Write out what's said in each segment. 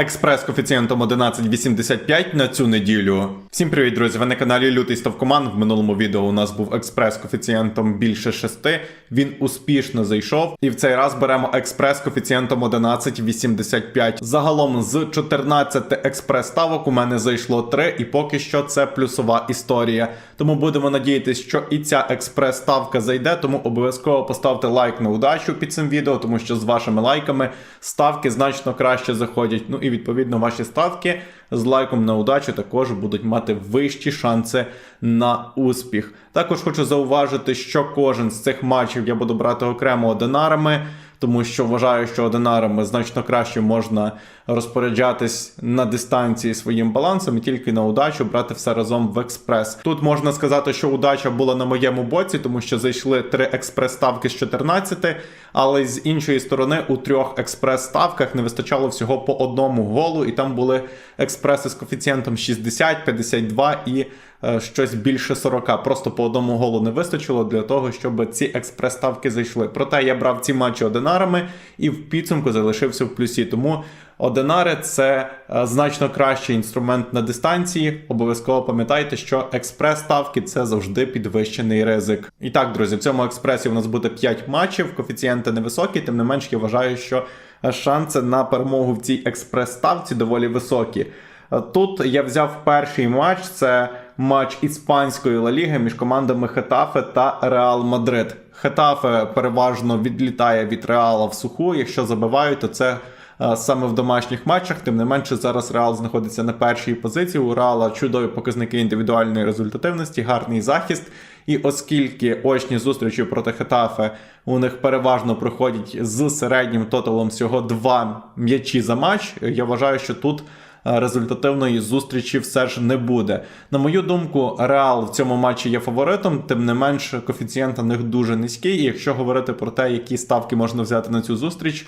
Експрес коефіцієнтом 11,85 на цю неділю. Всім привіт, друзі! Ви на каналі Лютий Ставкоман. В минулому відео у нас був експрес коефіцієнтом більше 6. Він успішно зайшов. І в цей раз беремо експрес коефіцієнтом 11,85. Загалом з 14 експрес ставок у мене зайшло 3, і поки що це плюсова історія. Тому будемо надіятися, що і ця експрес ставка зайде. Тому обов'язково поставте лайк на удачу під цим відео, тому що з вашими лайками ставки значно краще заходять. Ну і відповідно ваші ставки з лайком на удачу також будуть мати вищі шанси на успіх. Також хочу зауважити, що кожен з цих матчів я буду брати окремо одинарами. Тому що вважаю, що одинарами значно краще можна розпоряджатись на дистанції своїм балансом і тільки на удачу брати все разом в експрес. Тут можна сказати, що удача була на моєму боці, тому що зайшли три експрес-ставки з 14, але з іншої сторони у трьох експрес-ставках не вистачало всього по одному голу, і там були експреси з коефіцієнтом 60, 52 і е, щось більше 40. Просто по одному голу не вистачило для того, щоб ці експрес-ставки зайшли. Проте я брав ці матчі одинарами і в підсумку залишився в плюсі. Тому одинари це е, значно кращий інструмент на дистанції. Обов'язково пам'ятайте, що експрес-ставки це завжди підвищений ризик. І так, друзі, в цьому експресі у нас буде 5 матчів, коефіцієнти невисокі, тим не менш, я вважаю, що е, шанси на перемогу в цій експрес-ставці доволі високі. Е, Тут я взяв перший матч. Це матч іспанської Ла Ліги між командами Хетафе та Реал Мадрид. Хетафе переважно відлітає від Реала в суху. Якщо забивають, то це саме в домашніх матчах. Тим не менше, зараз Реал знаходиться на першій позиції. У Реала чудові показники індивідуальної результативності, гарний захист. І оскільки очні зустрічі проти Хетафе у них переважно проходять з середнім тоталом всього два м'ячі за матч, я вважаю, що тут е, результативної зустрічі все ж не буде. На мою думку, Реал в цьому матчі є фаворитом, тим не менш коефіцієнт на них дуже низький. І якщо говорити про те, які ставки можна взяти на цю зустріч.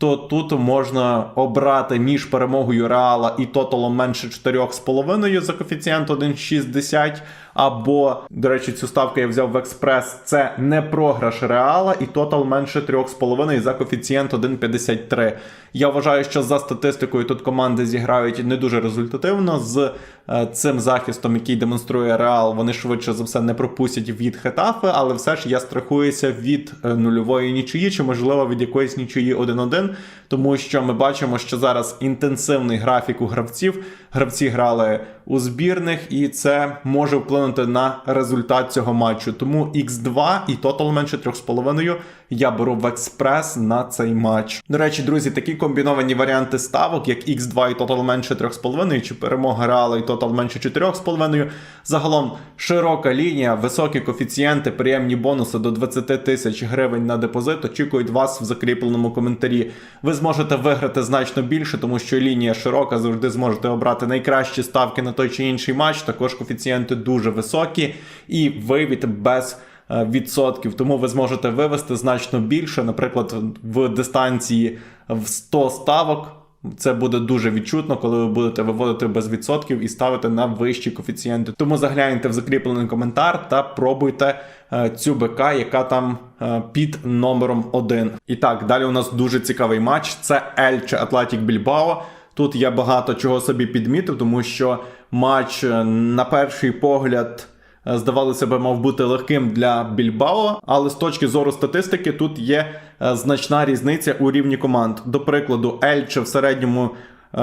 То тут можна обрати між перемогою Реала і тоталом менше 4,5 за коефіцієнт 1,60. Або, до речі, цю ставку я взяв в експрес. Це не програш Реала і тотал менше 3,5 за коефіцієнт 1,53. Я вважаю, що за статистикою тут команди зіграють не дуже результативно. З е, цим захистом, який демонструє Реал, вони швидше за все не пропустять від Хетафи, але все ж я страхуюся від е, нульової нічиї, чи можливо від якоїсь нічиї 1-1, тому що ми бачимо, що зараз інтенсивний графік у гравців. Гравці грали у збірних, і це може вплинути на результат цього матчу. Тому X2 і тотал менше 3,5 я беру в експрес на цей матч. До речі, друзі, такі комбіновані варіанти ставок, як X2 і тотал менше 3,5, чи перемога Реала і тотал менше 4,5. Загалом широка лінія, високі коефіцієнти, приємні бонуси до 20 тисяч гривень на депозит. Очікують вас в закріпленому коментарі. Ви зможете виграти значно більше, тому що лінія широка, завжди зможете обрати найкращі ставки на той чи інший матч. Також коефіцієнти дуже високі і вивід без е, відсотків. Тому ви зможете вивести значно більше, наприклад, в дистанції в 100 ставок. Це буде дуже відчутно, коли ви будете виводити без відсотків і ставити на вищі коефіцієнти. Тому загляньте в закріплений коментар та пробуйте е, цю БК, яка там е, під номером 1. І так, далі у нас дуже цікавий матч. Це Ельче Атлетік Більбао. Тут я багато чого собі підмітив, тому що матч е, на перший погляд. е, Здавалося би, мав бути легким для Більбао, але з точки зору статистики тут є е, значна різниця у рівні команд. До прикладу, Ельче в середньому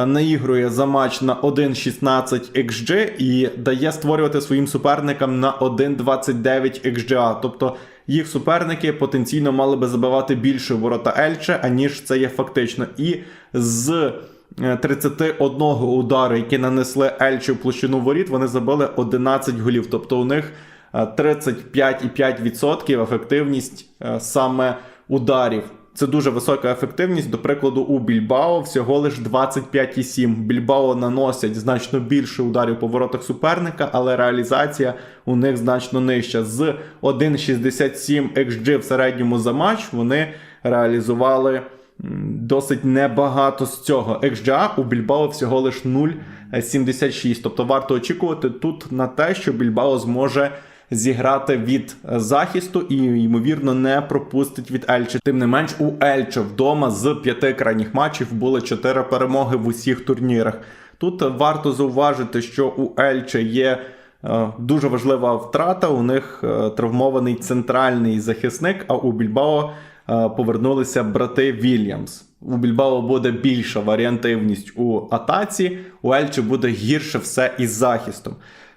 наігрує за матч на 1,16 XG і дає створювати своїм суперникам на 1,29 XGA. Тобто їх суперники потенційно мали би забивати більше ворота Ельче, аніж це є фактично. І з 31 удару, які нанесли Ельче в площину воріт, вони забили 11 голів. Тобто у них е, 35,5% ефективність е, саме ударів. Це дуже висока ефективність. До прикладу, у Більбао всього лиш 25,7. Більбао наносять значно більше ударів по воротах суперника, але реалізація у них значно нижча. З 1,67 XG в середньому за матч вони реалізували досить небагато з цього. XGA у Більбао всього лиш 0,76. Тобто варто очікувати тут на те, що Більбао зможе зіграти від захисту і, ймовірно, не пропустить від Ельче. Тим не менш, у Ельче вдома з п'яти крайніх матчів були чотири перемоги в усіх турнірах. Тут варто зауважити, що у Ельче є е, дуже важлива втрата. У них е, травмований центральний захисник, а у Більбао повернулися брати Вільямс. У Більбао буде більша варіантивність у атаці, у Ельче буде гірше все із захистом.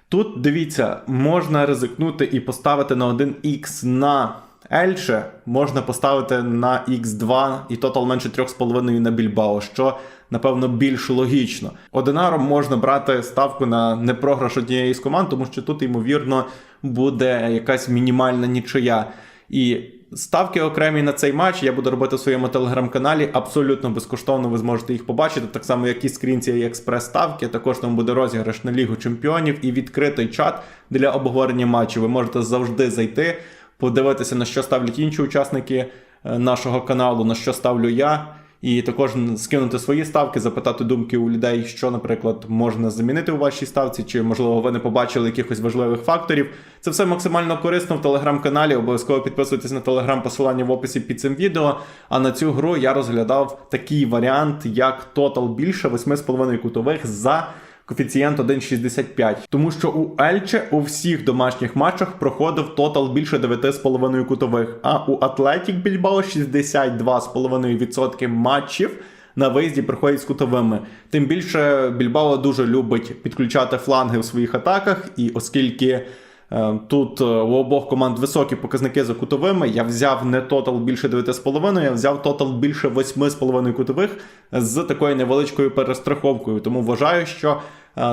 Тут дивіться, можна ризикнути і поставити на 1х на Ельче, можна поставити на Х2 і тотал менше 3,5 на Більбао, що напевно більш логічно. Одинаром можна брати ставку на непрограш однієї з команд, тому що тут, ймовірно, буде якась мінімальна нічия. І ставки окремі на цей матч я буду робити в своєму телеграм-каналі. Абсолютно безкоштовно ви зможете їх побачити. Так само, як і скрінці і експрес-ставки. Також там буде розіграш на Лігу Чемпіонів і відкритий чат для обговорення матчів. Ви можете завжди зайти, подивитися, на що ставлять інші учасники е, нашого каналу, на що ставлю я. І також скинути свої ставки, запитати думки у людей, що, наприклад, можна замінити у вашій ставці, чи можливо ви не побачили якихось важливих факторів. Це все максимально корисно в телеграм-каналі. Обов'язково підписуйтесь на телеграм, посилання в описі під цим відео. А на цю гру я розглядав такий варіант, як тотал більше 8,5 кутових за. Коефіцієнт 1,65. Тому що у Ельче у всіх домашніх матчах проходив тотал більше 9,5 кутових, а у Атлетік Більбао 62,5% матчів на виїзді проходять з кутовими. Тим більше Більбао дуже любить підключати фланги в своїх атаках, і оскільки. Е, Тут е, у обох команд високі показники за кутовими. Я взяв не тотал більше 9,5, я взяв тотал більше 8,5 кутових з такою невеличкою перестраховкою. Тому вважаю, що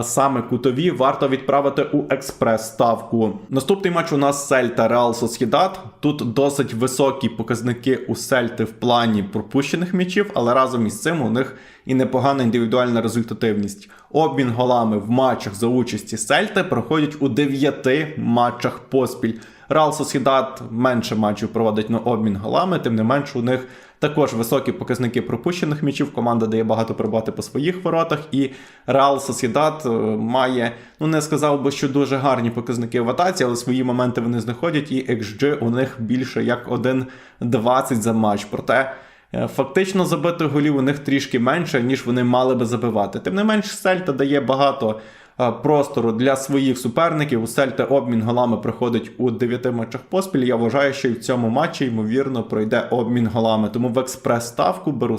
саме кутові варто відправити у експрес-ставку. Наступний матч у нас Сельта Реал Сосідат. Тут досить високі показники у Сельти в плані пропущених м'ячів, але разом із цим у них і непогана індивідуальна результативність. Обмін голами в матчах за участі Сельти проходять у 9 матчах поспіль. Реал Сосідат менше матчів проводить на обмін голами, тим не менш у них також високі показники пропущених м'ячів. Команда дає багато прибати по своїх воротах. І Реал Сосідат е, має, ну не сказав би, що дуже гарні показники в атаці, але свої моменти вони знаходять, і XG у них більше як 1,20 за матч. Проте. е, Фактично забити голів у них трішки менше, ніж вони мали би забивати. Тим не менш, Сельта дає багато простору для своїх суперників. У Сельта обмін голами проходить у 9 матчах поспіль. Я вважаю, що і в цьому матчі, ймовірно, пройде обмін голами. Тому в експрес-ставку беру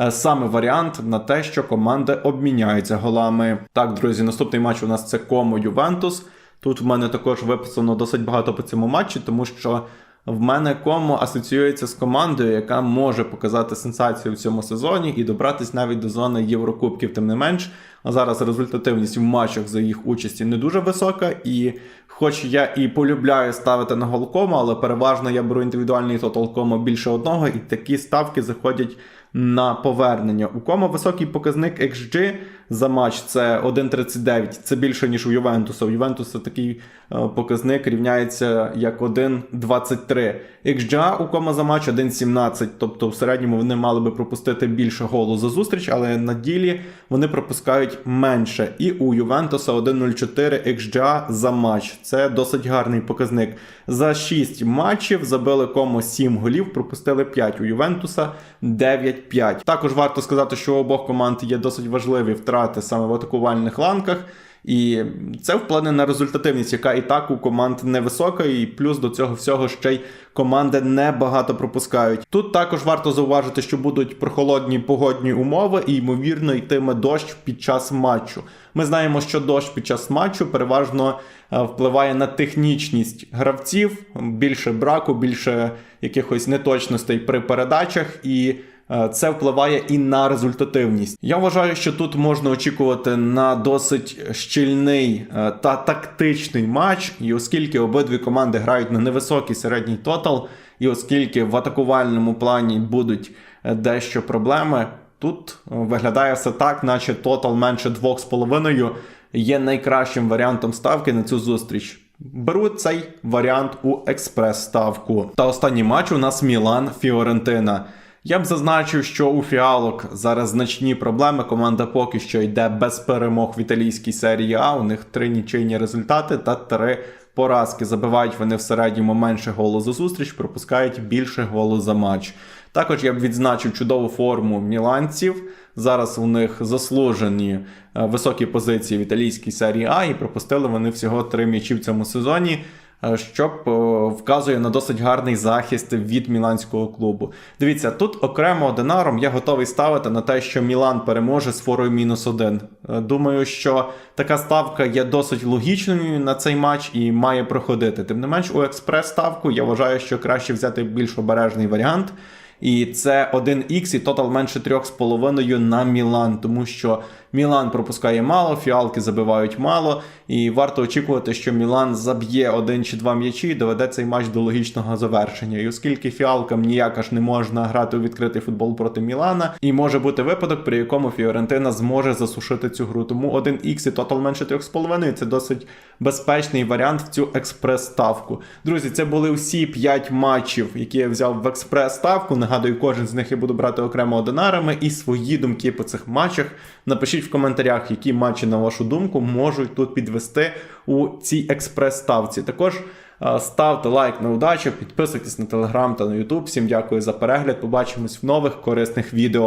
е, саме варіант на те, що команди обміняються голами. Так, друзі, наступний матч у нас це Комо Ювентус. Тут в мене також виписано досить багато по цьому матчі, тому що в мене Комо асоціюється з командою, яка може показати сенсацію в цьому сезоні і добратись навіть до зони Єврокубків, тим не менш. Зараз результативність в матчах за їх участі не дуже висока. І хоч я і полюбляю ставити на голкома, але переважно я беру індивідуальний тотал кома більше одного, і такі ставки заходять на повернення. У кома високий показник XG за матч це 1,39. Це більше, ніж у Ювентуса. У Ювентуса такий е, показник рівняється як 1,23. XGA у Комо за матч 1,17. Тобто в середньому вони мали би пропустити більше голу за зустріч, але на ділі вони пропускають менше. І у Ювентуса 1,04 XGA за матч. Це досить гарний показник. За 6 матчів забили Комо 7 голів, пропустили 5 у Ювентуса 9-5. Також варто сказати, що у обох команд є досить важливі втрати саме в атакувальних ланках. І це вплине на результативність, яка і так у команд невисока, і плюс до цього всього ще й команди небагато пропускають. Тут також варто зауважити, що будуть прохолодні погодні умови, і ймовірно йтиме дощ під час матчу. Ми знаємо, що дощ під час матчу переважно е, впливає на технічність гравців, більше браку, більше якихось неточностей при передачах і. Е, Це впливає і на результативність. Я вважаю, що тут можна очікувати на досить щільний е, та тактичний матч, і оскільки обидві команди грають на невисокий середній тотал, і оскільки в атакувальному плані будуть е, дещо проблеми, тут виглядає все так, наче тотал менше 2,5 є найкращим варіантом ставки на цю зустріч. Беру цей варіант у експрес-ставку. Та останній матч у нас Мілан Фіорентина. Я б зазначив, що у фіалок зараз значні проблеми. Команда поки що йде без перемог в італійській серії А. У них три нічийні результати та три поразки. Забивають вони в середньому менше голу за зустріч, пропускають більше голу за матч. Також я б відзначив чудову форму міланців. Зараз у них заслужені е, високі позиції в італійській серії А, і пропустили вони всього три м'ячі в цьому сезоні. Е, Що е, вказує на досить гарний захист від міланського клубу. Дивіться, тут окремо динаром я готовий ставити на те, що Мілан переможе з форою мінус один. Е, Думаю, що така ставка є досить логічною на цей матч і має проходити. Тим не менш, у експрес-ставку я вважаю, що краще взяти більш обережний варіант. І це 1х і тотал менше 3,5 на Мілан, тому що Мілан пропускає мало, фіалки забивають мало, і варто очікувати, що Мілан заб'є один чи два м'ячі і доведе цей матч до логічного завершення. І оскільки фіалкам ніяк аж не можна грати у відкритий футбол проти Мілана, і може бути випадок, при якому Фіорентина зможе засушити цю гру. Тому 1х і тотал менше 3,5 це досить безпечний варіант в цю експрес-ставку. Друзі, це були всі 5 матчів, які я взяв в експрес-ставку. Нагадую, кожен з них я буду брати окремо одинарами. І свої думки по цих матчах напишіть в коментарях, які матчі, на вашу думку, можуть тут підвести у цій експрес-ставці. Також е, ставте лайк на удачу, підписуйтесь на телеграм та на ютуб. Всім дякую за перегляд. Побачимось в нових корисних відео.